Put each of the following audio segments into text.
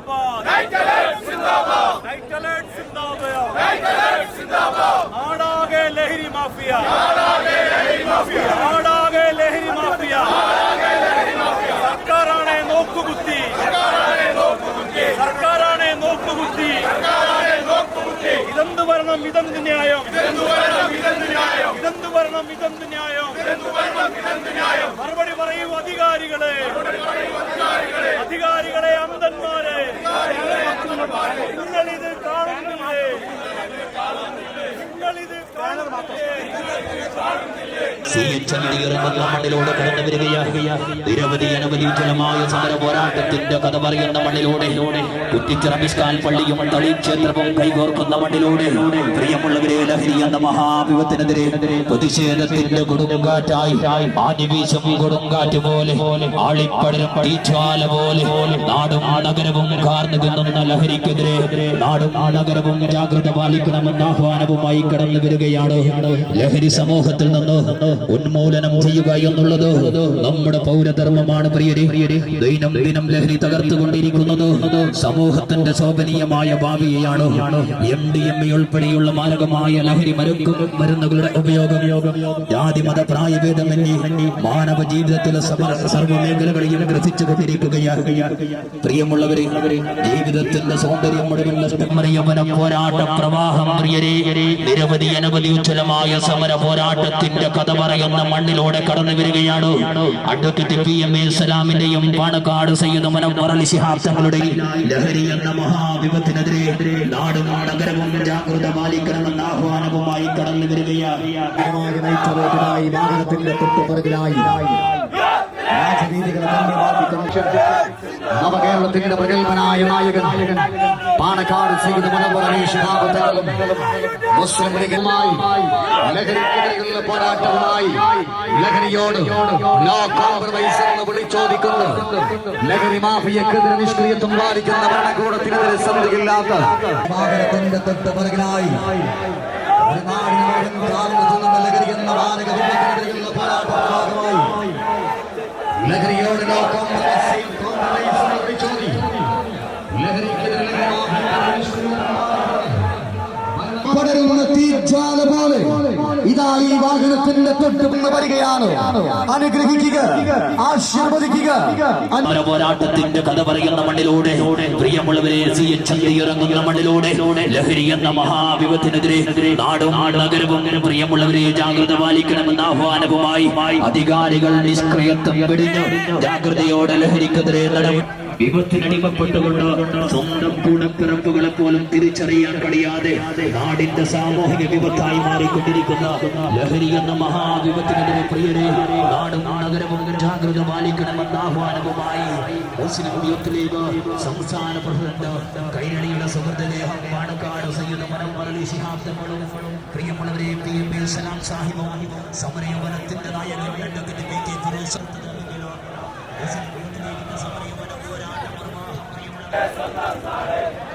जिंदाबाद। Right alert जिंदाबाद। Right alert जिंदाबाद। राइट अलर्ट जिंदाबाद। आड़ागे लहरी माफिया। आड़ागे लहरी माफिया। आड़ागे लहरी माफिया। ഇതെന്ത് ഭരണം ഇതെന്ത് ന്യായം? ഇതെന്ത് ഭരണം ഇതെന്ത് ന്യായം? മറുപടി പറയൂ അധികാരികളെ. അധികാരികളെ. അന്ധന്മാരെ. നിങ്ങൾ ഇത് കാണുന്നില്ലേ നിങ്ങൾ ഇത് കാണുന്നില്ലേ സി എച്ച് എം ഇറങ്ങുന്ന മണ്ണിലൂടെ കടന്നു വരികയാണ്. നിരവധി അനവധി ജലമായ സമര പോരാട്ടത്തിന്റെ കഥ പറയുന്ന മണ്ണിലൂടെ കുറ്റിച്ചിറമിഷ്കാൽ പള്ളിയും തളി ക്ഷേത്രവും കൈകോർക്കുന്ന മണ്ണിലൂടെ പ്രിയമുള്ളവരെ ലഹരി എന്ന മഹാവിപത്തിനെതിരെ പ്രതിഷേധത്തിന്റെ കൊടുങ്കാറ്റായി ആഞ്ഞുവീശും കൊടുങ്കാറ്റ് പോലെ ആളിപ്പടരും തീജ്വാല പോലെ നാടും നഗരവും കാർന്നു കിന്നുന്ന ലഹരിക്കെതിരെ നാടും നഗരവും ജാഗ്രത പാലിക്കണമെന്ന ആഹ്വാനവുമായി കടന്നു വരികയാണ് ലഹരി സമൂഹത്തിൽ നിന്ന് ഉന്മൂലനം ചെയ്യുക എന്നുള്ളത് നമ്മുടെ പൗരധർമ്മമാണ് പ്രിയരെ. ദൈനം ദിനം ലഹരി തകർത്തുകൊണ്ടിരിക്കുന്നത് സമൂഹത്തിന്റെ ശോഭനീയമായ ഭാവിയെയാണ്. എം ഡി എം ഉൾപ്പെടെയുള്ള മാരകമായ ലഹരി മരുക്കും മരുന്നുകളുടെ ഉപയോഗം. ജാതി മത പ്രായഭേദമന്യേ മാനവ ജീവിതത്തിലെ സർവ മേഖലകളെയും ഗ്രസിച്ചു കൊണ്ടിരിക്കുകയാണ്. പ്രിയമുള്ളവരെ ജീവിതത്തിന്റെ സൗന്ദര്യം മുഴുവൻ പോരാട്ട പ്രവാഹം പ്രിയരെ. നിരവധി അനവധി ഉജ്ജ്വലമായ സമര പോരാട്ടത്തിന്റെ കഥ പറയുന്ന മണ്ണിലൂടെ കടന്നു വരികയാണ് അഡ്വക്കേറ്റ് പി എം എ സലാമിന്റെയും പാണക്കാട് സയ്യിദ് മനോഹർ ശിഹാബ് തങ്ങളുടെയും ലഹരി എന്ന മഹാവിപത്തിനെതിരെ നാടും നഗരവും ജാഗ്രത പാലിക്കണമെന്ന ആഹ്വാനവുമായി കടന്നു വരികയാണ് ായി നയിച്ച റോഡിനായി വാഹനത്തിന്റെ തൊട്ടുപുറകിലായി നവകേരളത്തിന്റെ പ്രഗത്ഭനായ നായകൻ പാണക്കാട് സീത മനോഹരീഷാബുദ്ധങ്ങളും മുസ്ലിം ലീഗുമായി ലഹരിക്കെതിരെയുള്ള പോരാട്ടവുമായി ലഹരിയോട് നോ കോംപ്രമൈസ് എന്ന് വിളിച്ചോദിക്കുന്നു. ലഹരി മാഫിയക്കെതിരെ നിഷ്ക്രിയത്വം പാലിക്കുന്ന ഭരണകൂടത്തിനെതിരെ സന്ധിയില്ലാത്ത വാഹനത്തിന്റെ തൊട്ടുപുറകിലായി ഒരു നാടിന് മുഴുവൻ താഴ്ന്നു തിന്നുന്ന ലഹരി എന്ന മാരക പോരാട്ട ഭാഗമായി ലഹരിയോട് നോ വാഹനത്തിന്റെ തൊട്ട് മുന്ന് വരികയാണ്. അനുഗ്രഹിക്കുക ആശീർവദിക്കുക. പോരാട്ടത്തിന്റെ കഥ പറയുന്ന മണ്ണിലൂടെ പ്രിയമുള്ളവരെ സി എച്ച് ഇറങ്ങുന്ന മണ്ണിലൂടെ ലഹരി എന്ന മഹാവിപത്തിനെതിരെ നാടും നഗരവും പ്രിയമുള്ളവരെ ജാഗ്രത പാലിക്കണമെന്ന ആഹ്വാനവുമായി അധികാരികൾ നിഷ്ക്രിയത്വം വെടിഞ്ഞ് ജാഗ്രതയോടെ ലഹരിക്കെതിരെ നടപടി വിപത്തിനടിമപ്പെട്ടുകൊണ്ട് സ്വന്തം കൂടപ്പിറപ്പുകളെ പോലും തിരിച്ചറിയാൻ കഴിയാതെ നാടിന്റെ സാമൂഹിക വിപത്തായി മാറിക്കൊണ്ടിരിക്കുന്ന ലഹരി എന്ന മഹാവിപത്തിനെതിരെ പ്രിയരെ നാടും നഗരവും ജാഗ്രത പാലിക്കണമെന്ന ആഹ്വാനവുമായി മുസ്ലിം യൂത്ത് സംസ്ഥാന പ്രസിഡന്റ് കൈരളിയുടെ സുഹൃത്തുലേഹം പാണക്കാട് സയ്യിദ് മനോഹരലി ശിഹാബ് തങ്ങളും പ്രിയമുള്ളവരെ പി എം സലാം സാഹിബും സമരയവനത്തിന്റെ നായകൻ അഡ്വക്കേറ്റ് പി കെ ഫിറോസ് സമരയവന പോരാട്ട പ്രവാഹം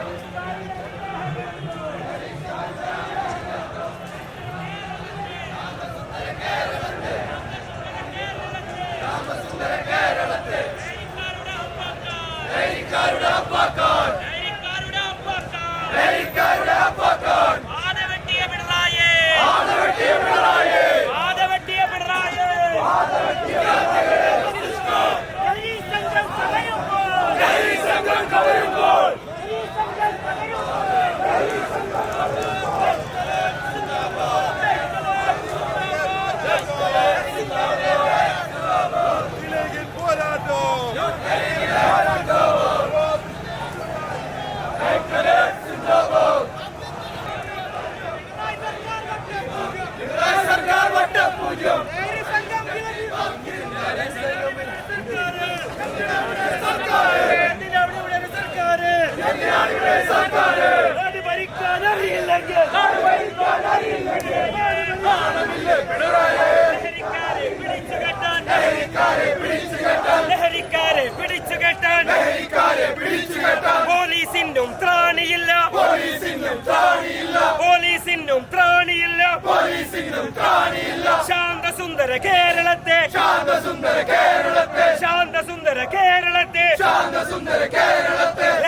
പോലീസിനും ത്രാണിയില്ല. പോലീസിനും ത്രാണിയില്ല. പോലീസിനും ത്രാണിയില്ല. ശാന്ത ശാന്തസുന്ദര കേരളത്തെ. ശാന്തസുന്ദര കേരളത്തെ. ശാന്തസുന്ദര കേരളത്തെ. ശാന്തസുന്ദര കേരളത്തെ.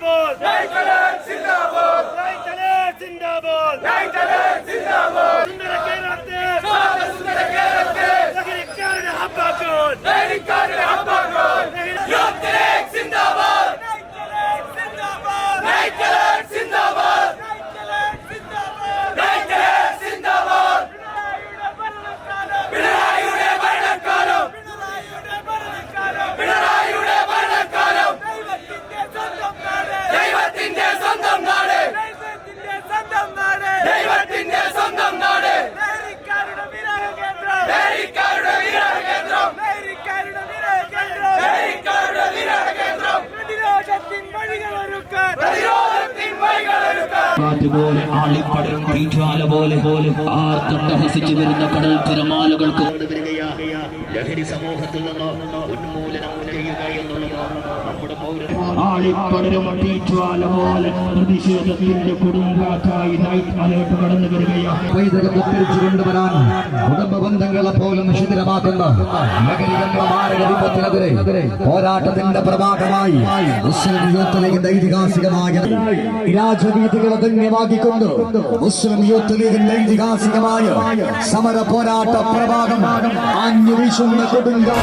জিন্দাবাদ കാറ്റുപോലെ ആളിപ്പടരും തീജ്വാല പോലെ പോലെ ആർത്തട്ടഹസിച്ചു വരുന്ന കടൽ തിരമാലകൾക്ക് ലഹരി സമൂഹത്തിൽ നിന്ന് ഉന്മൂലനം ചെയ്യുക എന്നുള്ളത് നമ്മുടെ പൗരൻ ആളിപ്പടരും തീജ്വാല പോലെ പ്രതിഷേധത്തിന്റെ കൊടുങ്കാറ്റായി നൈറ്റ് അലേർട്ട് കടന്നു വരികയാണ് പൈതൃകത്തെ തിരിച്ചു കൊണ്ടുവരാൻ കുടുംബ ബന്ധങ്ങളെ പോലും ശിഥിലമാക്കുന്ന ലഹരികെന്ന മാരക വിപത്തിനെതിരെ പോരാട്ടത്തിന്റെ പ്രഭാതമായി മുസ്ലിം യൂത്ത് ലീഗിന്റെ ഐതിഹാസികമായ രാജനീതികളെ ധന്യമാക്കിക്കൊണ്ട് മുസ്ലിം യൂത്ത് ലീഗിന്റെ ഐതിഹാസികമായ സമര പോരാട്ട പ്രഭാതം അഞ്ഞു വീശുന്ന കൊടുങ്കാ